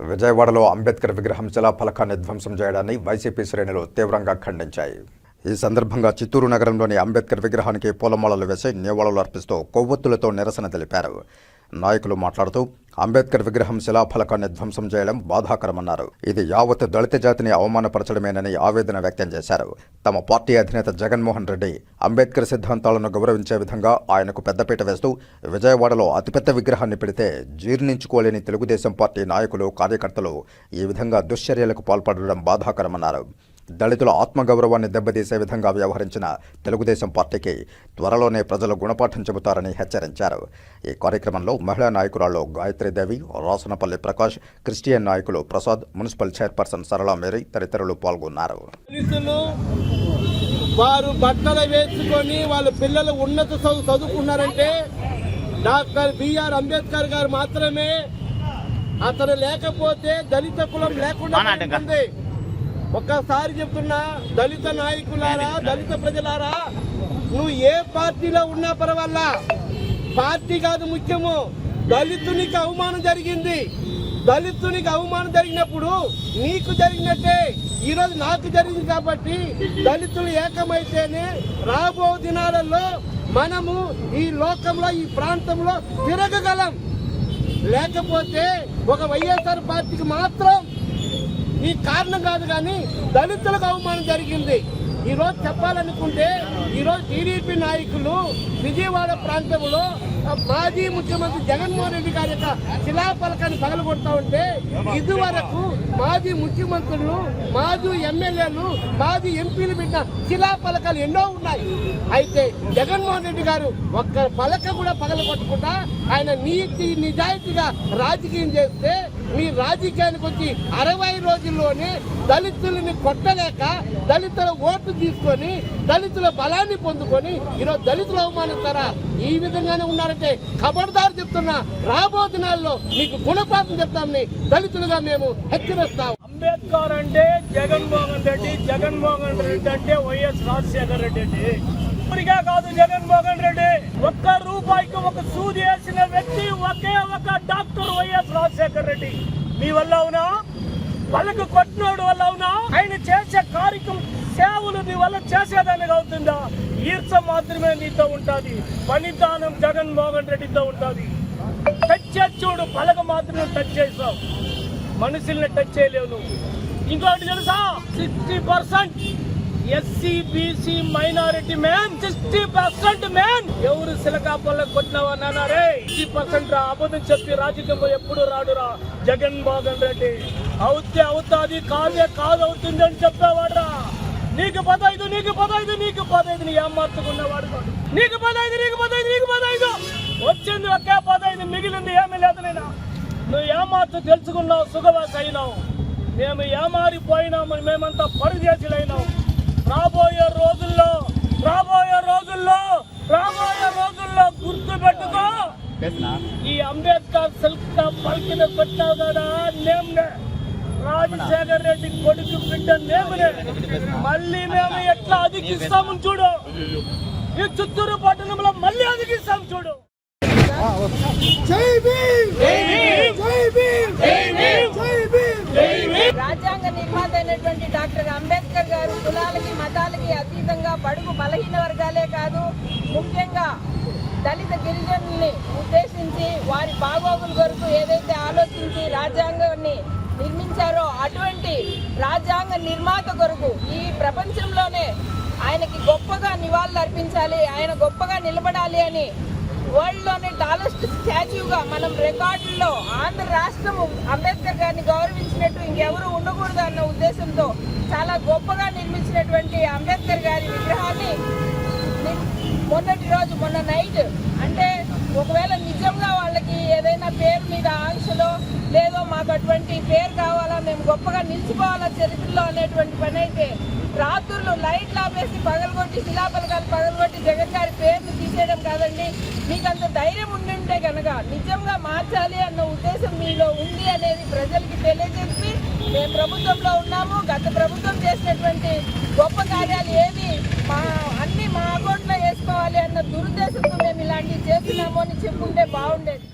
విజయవాడలో అంబేద్కర్ విగ్రహం శిలాఫలకాన్ని ధ్వంసం చేయడాన్ని వైసీపీ శ్రేణులు తీవ్రంగా ఖండించాయి. ఈ సందర్భంగా చిత్తూరు నగరంలోని అంబేద్కర్ విగ్రహానికి పూలమాలలు వేసి నివాళులు అర్పిస్తూ కొవ్వొత్తులతో నిరసన తెలిపారు. నాయకులు మాట్లాడుతూ అంబేద్కర్ విగ్రహం శిలాఫలకాన్ని ధ్వంసం చేయడం బాధాకరమన్నారు. ఇది యావత్ దళిత జాతిని అవమానపరచడమేనని ఆవేదన వ్యక్తం చేశారు. తమ పార్టీ అధినేత జగన్మోహన్ రెడ్డి అంబేద్కర్ సిద్ధాంతాలను గౌరవించే విధంగా ఆయనకు పెద్దపీట వేస్తూ విజయవాడలో అతిపెద్ద విగ్రహాన్ని పెడితే జీర్ణించుకోలేని తెలుగుదేశం పార్టీ నాయకులు కార్యకర్తలు ఈ విధంగా దుశ్చర్యలకు పాల్పడడం బాధాకరమన్నారు. దళితుల ఆత్మగౌరవాన్ని దెబ్బతీసే విధంగా వ్యవహరించిన తెలుగుదేశం పార్టీకి త్వరలోనే ప్రజలు గుణపాఠం చెబుతారని హెచ్చరించారు. ఈ కార్యక్రమంలో మహిళా నాయకురాళ్ళు గాయత్రీదేవి రాసనపల్లి ప్రకాష్ క్రిస్టియన్ నాయకులు Prasad municipal chairperson Sarala Mary తదితరులు పాల్గొన్నారు. వారు బట్టలు వేసుకొని వాళ్ళ పిల్లలు ఉన్నత చదువు చదువుకున్నారంటే డాక్టర్ బిఆర్ అంబేద్కర్ గారు మాత్రమే అతను లేకపోతే దళిత కులం లేకుండా ఒక్కసారి చెప్తున్నా దళిత నాయకులారా దళిత ప్రజలారా నువ్వు ఏ పార్టీలో ఉన్నా పర్వాలా? పార్టీ కాదు ముఖ్యము. దళితునికి అవమానం జరిగింది. దళితునికి అవమానం జరిగినప్పుడు నీకు జరిగినట్టే ఈరోజు నాకు జరిగింది కాబట్టి దళితులు ఏకమైతేనే రాబో దినాలలో మనము ఈ లోకంలో ఈ ప్రాంతంలో తిరగగలం. లేకపోతే ఒక వైఎస్ఆర్ పార్టీకి మాత్రం ఈ కారణం కాదు కానీ దళితులకు అవమానం జరిగింది. ఈరోజు చెప్పాలనుకుంటే ఈరోజు టీడీపీ నాయకులు విజయవాడ ప్రాంతంలో మాజీ ముఖ్యమంత్రి జగన్మోహన్ రెడ్డి గారి యొక్క శిలాఫలకాన్ని పగలగొడతా ఉంటే ఇదివరకు మాజీ ముఖ్యమంత్రులు మాజీ ఎమ్మెల్యేలు మాజీ ఎంపీలు పెట్టిన శిలాఫలకాలు ఎన్నో ఉన్నాయి. అయితే జగన్మోహన్ రెడ్డి గారు ఒక్క పలక కూడా పగలగొట్టకుండా ఆయన నీతి నిజాయితీగా రాజకీయం చేస్తే మీ రాజకీయానికి వచ్చి అరవై రోజుల్లోనే దళితులని కొట్టలేక దళితుల ఓట్లు తీసుకొని దళితుల బలాన్ని పొందుకొని ఈరోజు దళితులు అవమానిస్తారా? ఈ విధంగానే ఉన్నారంటే ఖబర్దారు చెప్తున్నా రాబో దినాల్లో మీకు గుణపాఠం చెప్తామని దళితులుగా మేము హెచ్చరిస్తాం. అంబేద్కర్ అంటే జగన్మోహన్ రెడ్డి జగన్మోహన్ రెడ్డి అంటే వైఎస్ రాజశేఖర రెడ్డి అండి. ఇప్పటికే కాదు జగన్మోహన్ రెడ్డి. ఒక్క రూపాయికి ఒక సూది వేసిన వ్యక్తి ఒకే ఒక డాక్టర్ వైఎస్ రాజశేఖర్ రెడ్డి. మీ వల్ల అవునా? వాళ్ళకు కొట్టినోడు వల్ల అవునా? ఆయన చేసే కార్యక్రమం సేవలు నీ వల్ల చేసేదానికి అవుతుందా? ఈర్చ మాత్రమే నీతో ఉంటుంది. పనిదానం జగన్మోహన్ రెడ్డితో ఉంటుంది. టచ్ చేసి చూడు పలక మాత్రమే టచ్ చేసావు. మనుషుల్ని టచ్ చేయలేవు నువ్వు. ఇంకోటి తెలుసా? Sixty percent SC BC minority man sixty percent man ఎవరు సిలకా పళ్ళకు కొట్టినావా సిక్స్టీ పర్సెంట్ రా అబద్ధం చెప్పి రాజకీయంలో ఎప్పుడు రాడురా? జగన్ మోహన్ రెడ్డి. అవుతే అవుతాది కాదే కాదు అవుతుంది అని చెప్పేవాడురా. నీకు పదైదు నీకు పదైదు నీకు పదైదు నీ ఏమార్చుకున్నవాడు నీకు పదైదు నీకు పదైదు నీకు పదైదు. వచ్చింది ఒకే పదైదు మిగిలింది ఏమీ లేదు నేను నువ్వు ఏమార్చు తెలుసుకున్నావు సుఖవాస అయినావు మేము ఏమారిపోయినాము మేమంతా పరదేశులైనాం రాబోయే రోజుల్లో రాబోయే రోజుల్లో రాబోయే రోజుల్లో గుర్తు పెట్టుకో ఈ అంబేద్కర్ సిల్క్ పలికిన పెట్టావు కదా నేమ్నే. రాజశేఖర్ రెడ్డి కొడుకు బిడ్డ నేమనే. మళ్ళీ మేము ఎట్లా అధికిస్తాము చూడు. ఈ చిత్తూరు పట్టణంలో మళ్ళీ అధికిస్తాం చూడు. రాజ్యాంగ నిర్మాత అయినటువంటి డాక్టర్ అంబేద్కర్ గారు కులాలకి మతాలకి అతీతంగా బడుగు బలహీన వర్గాలే కాదు ముఖ్యంగా దళిత గిరిజనుల్ని ఉద్దేశించి వారి బాగోగుల కొరకు ఏదైతే ఆలోచించి రాజ్యాంగాన్ని నిర్మించారో అటువంటి రాజ్యాంగ నిర్మాత కొరకు ఈ ప్రపంచంలోనే ఆయనకి గొప్పగా నివాళులు అర్పించాలి ఆయన గొప్పగా నిలబడాలి అని వరల్డ్లోనే టాలెస్ట్ స్టాచ్యూగా మనం రికార్డుల్లో ఆంధ్ర రాష్ట్రం అంబేద్కర్ గారిని గౌరవించినట్టు ఇంకెవరు ఉండకూడదు అన్న ఉద్దేశంతో చాలా గొప్పగా నిర్మించినటువంటి అంబేద్కర్ గారి విగ్రహాన్ని మొన్నటి రోజు మొన్న నైట్ అంటే ఒకవేళ నిజంగా వాళ్ళకి ఏదైనా పేరు మీద ఆంక్షలో లేదో మాకు అటువంటి పేరు కావాలా మేము గొప్పగా నిలిచిపోవాలా చరిత్రలో అనేటువంటి పని అయితే రాత్రులు లైట్లు ఆపేసి పగలగొట్టి శిలాపలకాలు పగలగొట్టి జగన్ గారి పేరుని చేయడం కాదండి. మీకు అంత ధైర్యం ఉండింటే కనుక నిజంగా మార్చాలి అన్న ఉద్దేశం మీలో ఉంది అనేది ప్రజలకి తెలియజెప్పి మేము ప్రభుత్వంలో ఉన్నాము. గత ప్రభుత్వం చేసినటువంటి గొప్ప కార్యాలు ఏవి మా అన్ని మా అకౌంట్లో వేసుకోవాలి అన్న దురుద్దేశంతో మేము ఇలాంటివి చేస్తున్నాము అని చెప్పుకుంటే బాగుండేది.